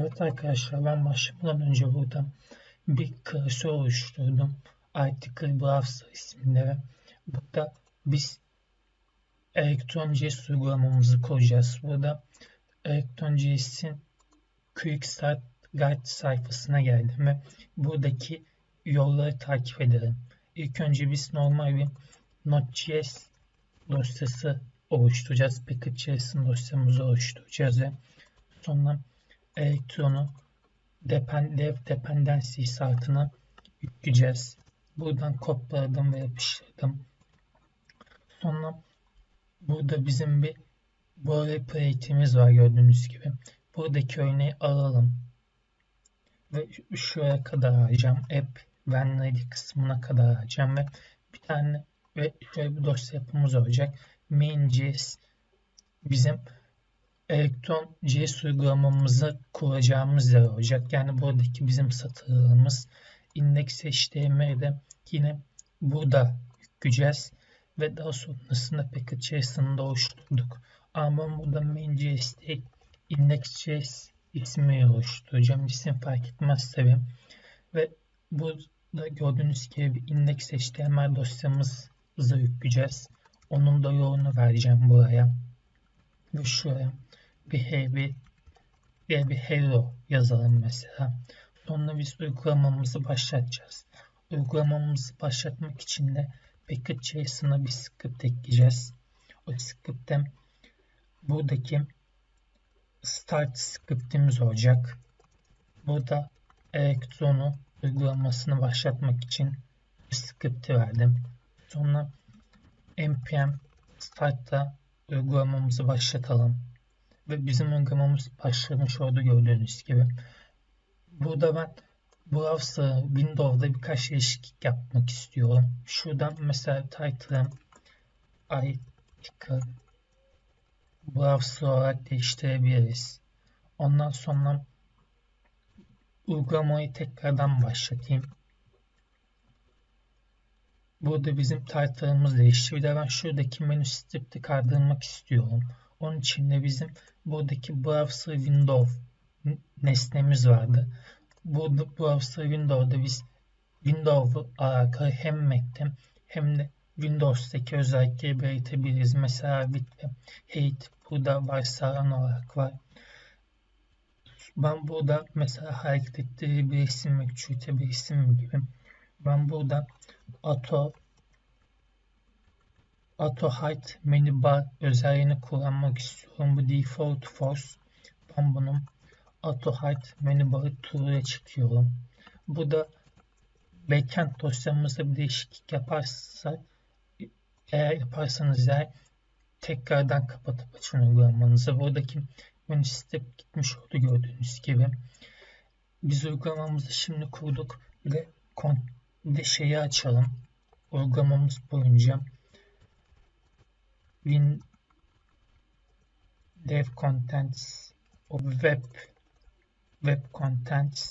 Evet arkadaşlar ben başlamadan önce burada bir klasör oluşturdum. Article Browser isminde ve burada biz Electron.js uygulamamızı koyacağız. Burada Electron.js'in Quick Start Guide sayfasına geldim ve buradaki yolları takip edelim. İlk önce biz normal bir Node.js dosyası oluşturacağız. Package.js'in dosyamızı oluşturacağız ve sonra elektronu depend, dev dependency saatine yükleyeceğiz. Buradan kopyaladım ve yapıştırdım. Sonra burada bizim bir boilerplate'imiz var gördüğünüz gibi. Buradaki örneği alalım. Ve şuraya kadar alacağım. App when ready kısmına kadar alacağım ve bir tane ve şöyle bir dosya yapımız olacak. Main.js bizim elektron JS uygulamamızı kuracağımız yer olacak. Yani buradaki bizim satırlarımız index.html'de yine burada yükleyeceğiz ve daha sonrasında package.js'ını da oluşturduk. Ama burada main.js değil index.js ismi oluşturacağım. İsim fark etmez tabi. Ve burada gördüğünüz gibi bir index.html dosyamızı yükleyeceğiz. Onun da yolunu vereceğim buraya. Ve şuraya heavy diye bir hello yazalım mesela. Sonra biz uygulamamızı başlatacağız. Uygulamamızı başlatmak için de package.js'ına bir script ekleyeceğiz. O script'te buradaki start script'imiz olacak. Burada elektronu uygulamasını başlatmak için bir script'i verdim. Sonra npm start'ta uygulamamızı başlatalım ve bizim uygulamamız başlamış oldu gördüğünüz gibi. Burada ben browser Windows'da birkaç değişiklik yapmak istiyorum. Şuradan mesela title'ım article browser olarak değiştirebiliriz. Ondan sonra uygulamayı tekrardan başlatayım. Burada bizim title'ımız değişti. Bir de ben şuradaki menü strip'i kaldırmak istiyorum. Onun için de bizim buradaki browser window nesnemiz vardı. Bu browser window'da biz Windows'u alakalı hem Mac'te hem de Windows'taki özellikleri belirtebiliriz. Mesela width ve height burada varsayılan olarak var. Ben burada mesela hareket isim mi, küçültebilir isim gibi. Ben burada auto Auto Height Menu Bar özelliğini kullanmak istiyorum. Bu default force. Ben bunun Auto Height Menu Bar'ı true'ya çekiyorum. Bu da backend dosyamızda bir değişiklik yaparsa eğer yaparsanız eğer tekrardan kapatıp açın uygulamanızı. Buradaki menü step gitmiş oldu gördüğünüz gibi. Biz uygulamamızı şimdi kurduk ve de şeyi açalım. Uygulamamız boyunca win dev contents of web web contents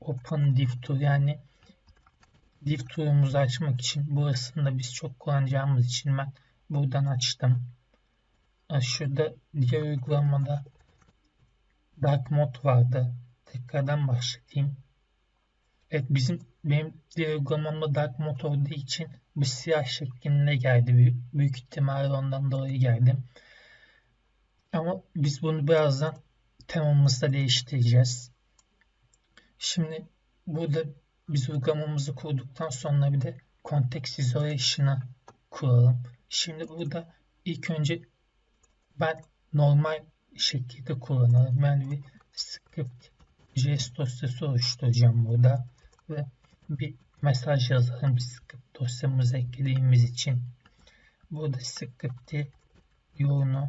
open div tool yani div tool'umuzu açmak için burasını da biz çok kullanacağımız için ben buradan açtım. Şurada diğer uygulamada dark mode vardı. Tekrardan başlatayım. Evet bizim benim uygulamamda dark mode olduğu için bu siyah şeklinde geldi. Büyük, büyük ihtimalle ondan dolayı geldi. Ama biz bunu birazdan temamızda değiştireceğiz. Şimdi burada biz uygulamamızı kurduktan sonra bir de context isolation'ı kuralım. Şimdi burada ilk önce ben normal şekilde kullanalım. Yani bir script JS dosyası oluşturacağım burada ve bir mesaj yazalım script dosyamıza eklediğimiz için. Burada script'i yoğunu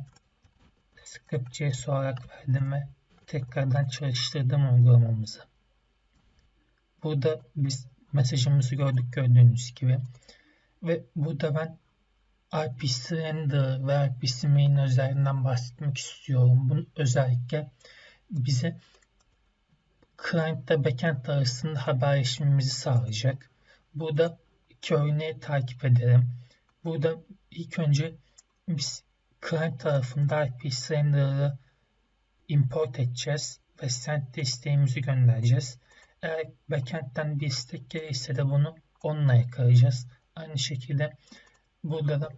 script.js olarak verdim ve tekrardan çalıştırdım uygulamamızı. Burada biz mesajımızı gördük gördüğünüz gibi. Ve burada ben RPC render ve RPC main özelliğinden bahsetmek istiyorum. Bunun özellikle bize client ile backend arasında haberleşmemizi sağlayacak. Burada iki örneği takip edelim. Burada ilk önce biz client tarafında IP render'ı import edeceğiz ve send'de isteğimizi göndereceğiz. Eğer backend'den bir istek gelirse de bunu onunla yakalayacağız. Aynı şekilde burada da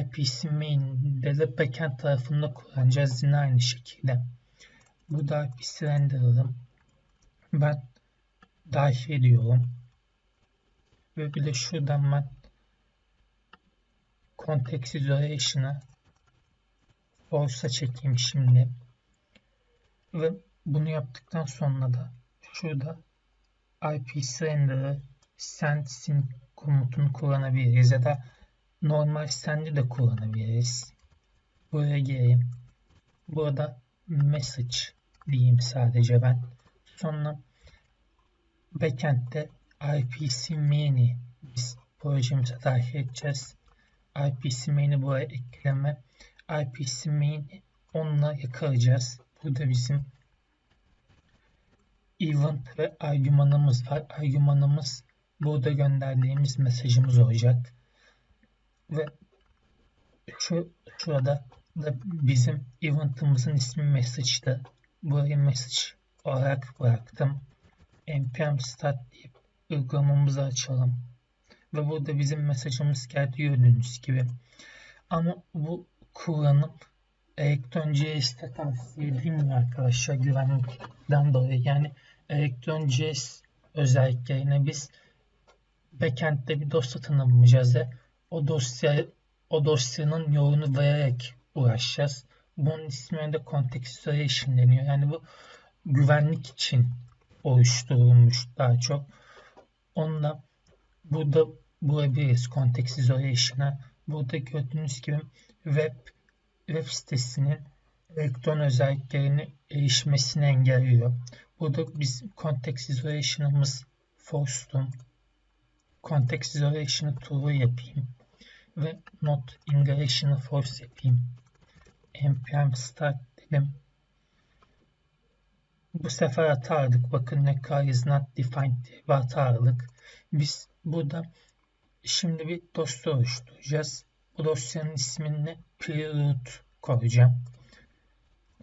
IPC main'de de backend tarafında kullanacağız yine aynı şekilde. Burada IPC render'ı ben dahil ediyorum. Ve bir de şuradan ben context isolation'ı force'a çekeyim şimdi. Ve bunu yaptıktan sonra da şurada IPC render'ı send sync komutunu kullanabiliriz ya da normal send'i de kullanabiliriz. Buraya geleyim. Burada message diyeyim sadece ben. Sonra backend'de IPC main'i biz projemize dahil edeceğiz. IPC main'i buraya ekleme. IPC main'i onunla yakalayacağız. Burada bizim event ve argümanımız var. Argümanımız burada gönderdiğimiz mesajımız olacak. Ve şu şurada da bizim event'ımızın ismi message'dı. Buraya message olarak bıraktım. Npm start deyip uygulamamızı açalım. Ve burada bizim mesajımız geldi gördüğünüz gibi. Ama bu kullanım Elektron.js'te tavsiye edilmiyor arkadaşlar güvenlikten dolayı. Yani Elektron.js özelliklerine biz backend'de bir dosya tanımlayacağız ve o dosya o dosyanın yolunu vererek uğraşacağız. Bunun ismine de context isolation deniyor. Yani bu güvenlik için oluşturulmuş daha çok. Onunla burada bulabiliriz context isolation'a. Burada gördüğünüz gibi web web sitesinin elektron özelliklerini erişmesini engelliyor. Burada biz context isolation'ımız forced'um. Context isolation'ı true yapayım ve not integration'ı force yapayım. npm start dedim. Bu sefer hata aradık. Bakın ne is not defined diye bir hata aradık. Biz burada şimdi bir dosya oluşturacağız. Bu dosyanın ismini preroot koyacağım.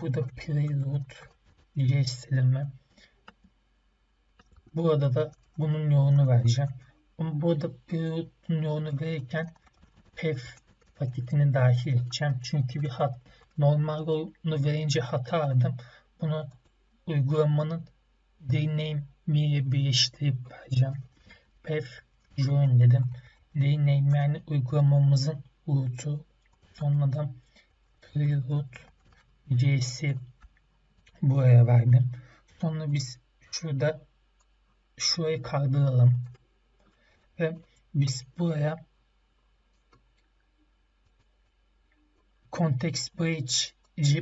Burada preroot diyeceğiz Burada bunun yolunu vereceğim. Ama burada preroot'un yolunu verirken pef paketini dahil edeceğim. Çünkü bir hat normal yolunu verince hata aradım. Bunu uygulamanın birleştirip vereceğim. pef join dedim. Rename yani uygulamamızın root'u sonradan preroot c'si buraya verdim. Sonra biz şurada şurayı kaldıralım. Ve biz buraya context bridge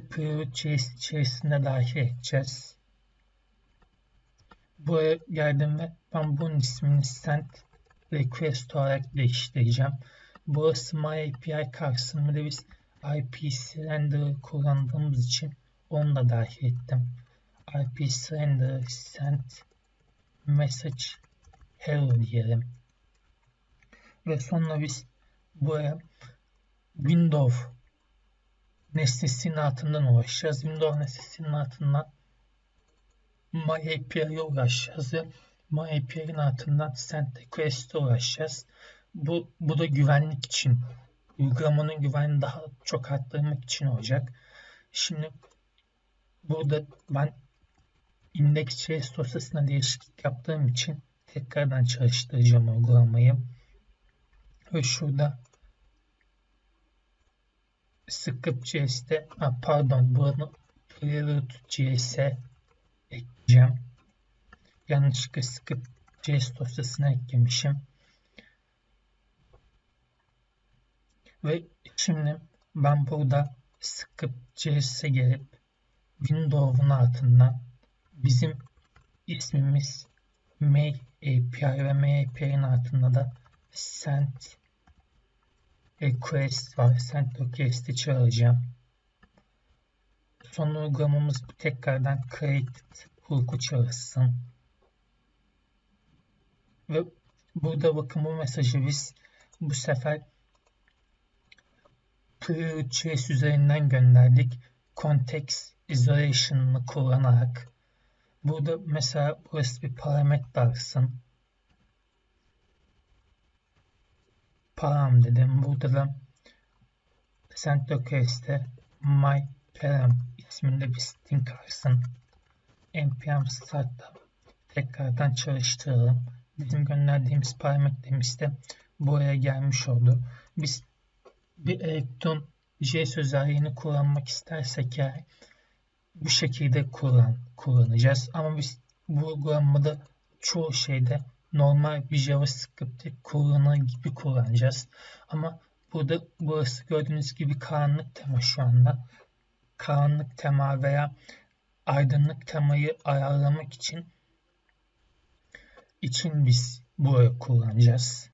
preroot içerisinde dahil edeceğiz. Buraya geldim ve ben bunun ismini send request olarak değiştireceğim. Burası MyAPI karşısında biz IP render kullandığımız için onu da dahil ettim. IP render send message hello diyelim. Ve sonra biz buraya window ulaşacağız. Windows nesnesinin altından MyAPI'ye ulaşacağız ve MyAPI'nin altından send request'e ulaşacağız. Bu, bu da güvenlik için uygulamanın güvenini daha çok arttırmak için olacak. Şimdi burada ben index.js dosyasına değişiklik yaptığım için tekrardan çalıştıracağım uygulamayı. Ve şurada script.js'te pardon bunu preroot.js'e ekleyeceğim. Yanlışlıkla script.js dosyasına eklemişim. Ve şimdi ben burada script.js'e gelip Windows'un altından bizim ismimiz Mail API ve Mail API'nin altında da send request var. Send request'i çağıracağım. Son uygulamamız tekrardan create hook'u çağırsın. Ve burada bakın bu mesajı biz bu sefer Previous üzerinden gönderdik. Context isolation'ını kullanarak burada mesela burası bir parametre alsın. Param dedim. Burada da CentOS'te my param isminde bir string alsın. npm start'ta tekrardan çalıştıralım. Bizim gönderdiğimiz parametremiz de buraya gelmiş oldu. Biz bir elektron JS özelliğini kullanmak istersek eğer bu şekilde kullan, kullanacağız. Ama biz bu uygulamada çoğu şeyde normal bir JavaScript'i kullanır gibi kullanacağız. Ama burada burası gördüğünüz gibi karanlık tema şu anda. Karanlık tema veya aydınlık temayı ayarlamak için için biz burayı kullanacağız.